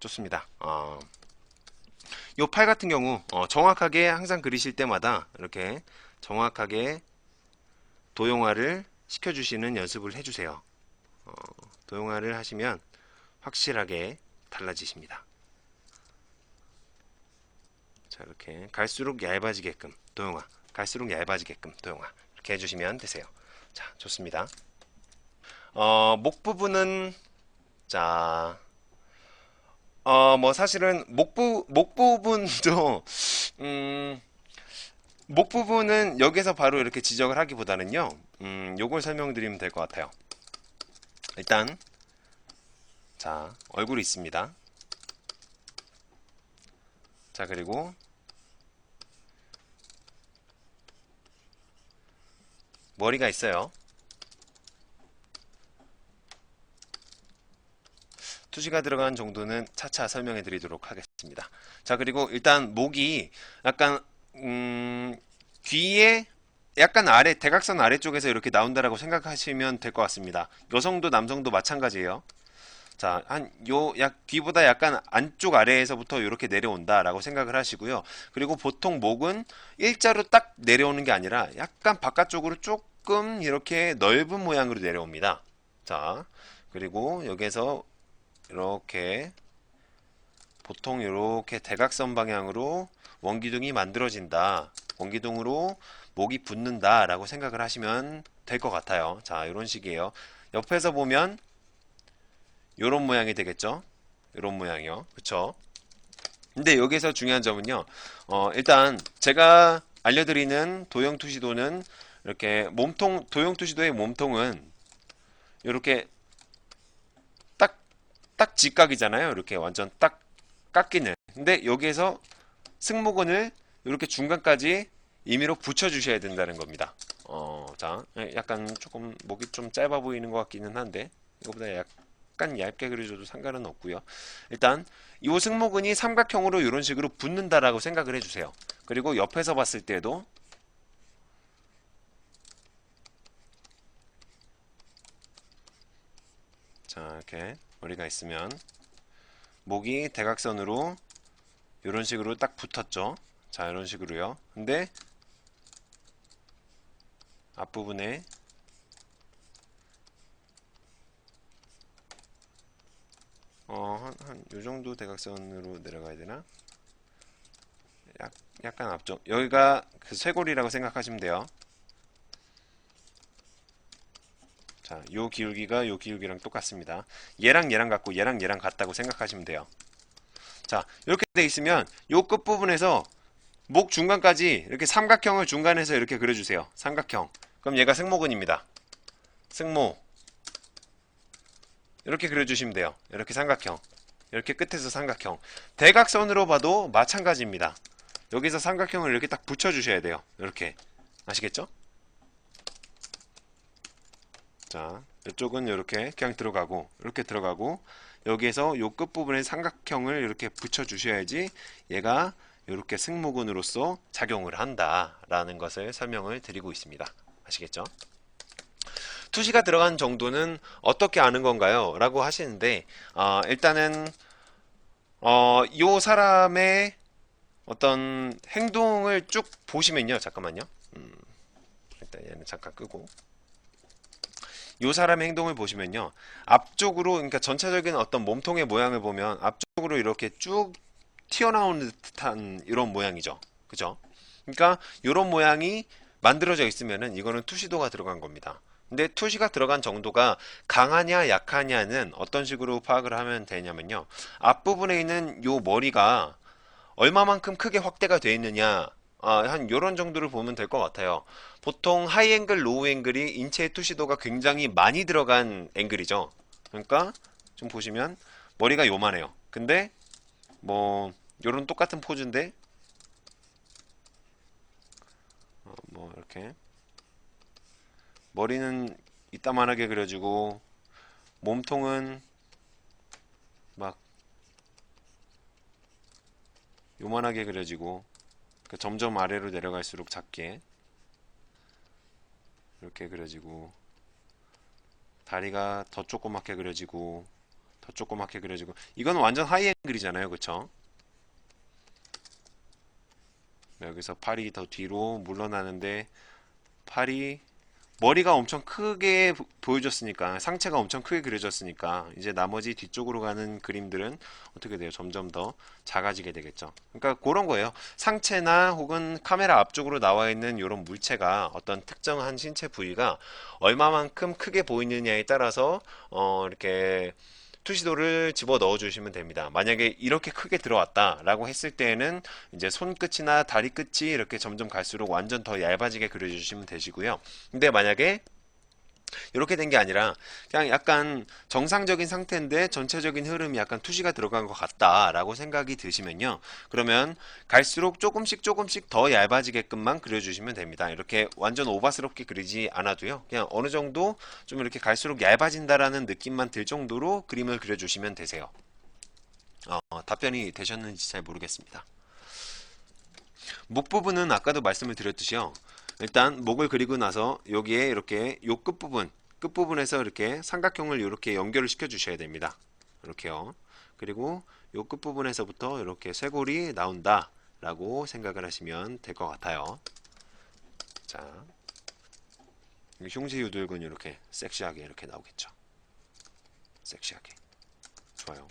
좋습니다. 어, 요팔 같은 경우 어, 정확하게 항상 그리실 때마다 이렇게 정확하게 도형화를 시켜주시는 연습을 해주세요. 어, 도형화를 하시면 확실하게 달라지십니다. 자 이렇게 갈수록 얇아지게끔 도형화 갈수록 얇아지게끔 도형화 이렇게 해주시면 되세요. 자 좋습니다. 어, 목 부분은 자 어, 뭐 사실은 목 부, 목 부분도 음, 목 부분은 여기서 바로 이렇게 지적을 하기보다는요. 음, 요걸 설명드리면 될 것 같아요. 일단 자, 얼굴이 있습니다. 자, 그리고 머리가 있어요. 투시가 들어간 정도는 차차 설명해 드리도록 하겠습니다. 자, 그리고 일단 목이 약간 음, 귀에 약간 아래 대각선 아래쪽에서 이렇게 나온다라고 생각하시면 될 것 같습니다. 여성도 남성도 마찬가지예요. 자, 한 요 약 귀보다 약간 안쪽 아래에서부터 이렇게 내려온다라고 생각을 하시고요. 그리고 보통 목은 일자로 딱 내려오는 게 아니라 약간 바깥쪽으로 조금 이렇게 넓은 모양으로 내려옵니다. 자, 그리고 여기서 이렇게 보통 이렇게 대각선 방향으로 원기둥이 만들어진다. 원기둥으로 목이 붙는다 라고 생각을 하시면 될 것 같아요. 자, 이런 식이에요. 옆에서 보면 이런 모양이 되겠죠? 이런 모양이요. 그쵸? 근데 여기서 중요한 점은요. 어, 일단 제가 알려드리는 도형 투시도는 이렇게 몸통 도형 투시도의 몸통은 이렇게 딱 딱 직각이잖아요. 이렇게 완전 딱 깎이는. 근데 여기에서 승모근을 이렇게 중간까지 임의로 붙여주셔야 된다는 겁니다. 어, 자, 약간 조금 목이 좀 짧아 보이는 것 같기는 한데 이거보다 약간 얇게 그려줘도 상관은 없고요. 일단 이 승모근이 삼각형으로 이런 식으로 붙는다라고 생각을 해주세요. 그리고 옆에서 봤을 때도 자 이렇게 머리가 있으면 목이 대각선으로 이런 식으로 딱 붙었죠. 자 이런 식으로요. 근데 앞부분에 어, 한, 한, 요 정도 대각선으로 내려가야 되나? 약, 약간 앞쪽. 여기가 그 쇄골이라고 생각하시면 돼요. 자, 요 기울기가 요 기울기랑 똑같습니다. 얘랑 얘랑 같고 얘랑 얘랑 같다고 생각하시면 돼요. 자, 이렇게 돼 있으면 요 끝부분에서 목 중간까지 이렇게 삼각형을 중간에서 이렇게 그려주세요. 삼각형. 그럼 얘가 승모근입니다. 승모. 이렇게 그려주시면 돼요. 이렇게 삼각형. 이렇게 끝에서 삼각형. 대각선으로 봐도 마찬가지입니다. 여기서 삼각형을 이렇게 딱 붙여주셔야 돼요. 이렇게. 아시겠죠? 자, 이쪽은 이렇게 그냥 들어가고, 이렇게 들어가고, 여기에서 요 끝부분에 삼각형을 이렇게 붙여 주셔야지 얘가 이렇게 승모근으로서 작용을 한다라는 것을 설명을 드리고 있습니다. 아시겠죠? 투시가 들어간 정도는 어떻게 아는 건가요? 라고 하시는데 어, 일단은 어, 요 사람의 어떤 행동을 쭉 보시면요. 잠깐만요. 음, 일단 얘는 잠깐 끄고 요 사람의 행동을 보시면요. 앞쪽으로 그러니까 전체적인 어떤 몸통의 모양을 보면 앞쪽으로 이렇게 쭉 튀어나오는 듯한 이런 모양이죠. 그죠? 그러니까 이런 모양이 만들어져 있으면은 이거는 투시도가 들어간 겁니다. 근데 투시가 들어간 정도가 강하냐 약하냐는 어떤 식으로 파악을 하면 되냐면요. 앞부분에 있는 요 머리가 얼마만큼 크게 확대가 되어 있느냐 아, 한 요런 정도를 보면 될 것 같아요. 보통 하이 앵글, 로우 앵글이 인체의 투시도가 굉장히 많이 들어간 앵글이죠. 그러니까 좀 보시면 머리가 요만해요. 근데 뭐 요런 똑같은 포즈인데 어, 뭐 이렇게 머리는 이따만하게 그려지고 몸통은 막 요만하게 그려지고 그 점점 아래로 내려갈수록 작게 이렇게 그려지고 다리가 더 조그맣게 그려지고 더더 조그맣게 그려지고. 이건 완전 하이앵글이잖아요. 그쵸? 여기서 팔이 더 뒤로 물러나는데 팔이 머리가 엄청 크게 보- 보여줬으니까 상체가 엄청 크게 그려졌으니까 이제 나머지 뒤쪽으로 가는 그림들은 어떻게 돼요? 점점 더 작아지게 되겠죠. 그러니까 그런 거예요. 상체나 혹은 카메라 앞쪽으로 나와 있는 이런 물체가 어떤 특정한 신체 부위가 얼마만큼 크게 보이느냐에 따라서 어 이렇게 투시도를 집어 넣어 주시면 됩니다. 만약에 이렇게 크게 들어왔다라고 했을 때에는 이제 손끝이나 다리 끝이 이렇게 점점 갈수록 완전 더 얇아지게 그려주시면 되시고요. 근데 만약에 이렇게 된 게 아니라 그냥 약간 정상적인 상태인데 전체적인 흐름이 약간 투시가 들어간 것 같다라고 생각이 드시면요. 그러면 갈수록 조금씩 조금씩 더 얇아지게끔만 그려주시면 됩니다. 이렇게 완전 오바스럽게 그리지 않아도요. 그냥 어느 정도 좀 이렇게 갈수록 얇아진다라는 느낌만 들 정도로 그림을 그려주시면 되세요. 어, 답변이 되셨는지 잘 모르겠습니다. 목 부분은 아까도 말씀을 드렸듯이요. 일단 목을 그리고 나서 여기에 이렇게 요 끝부분, 끝부분에서 이렇게 삼각형을 이렇게 연결을 시켜 주셔야 됩니다. 이렇게요. 그리고 요 끝부분에서부터 이렇게 쇄골이 나온다 라고 생각을 하시면 될 것 같아요. 자, 흉지 유들근 이렇게 섹시하게 이렇게 나오겠죠. 섹시하게. 좋아요.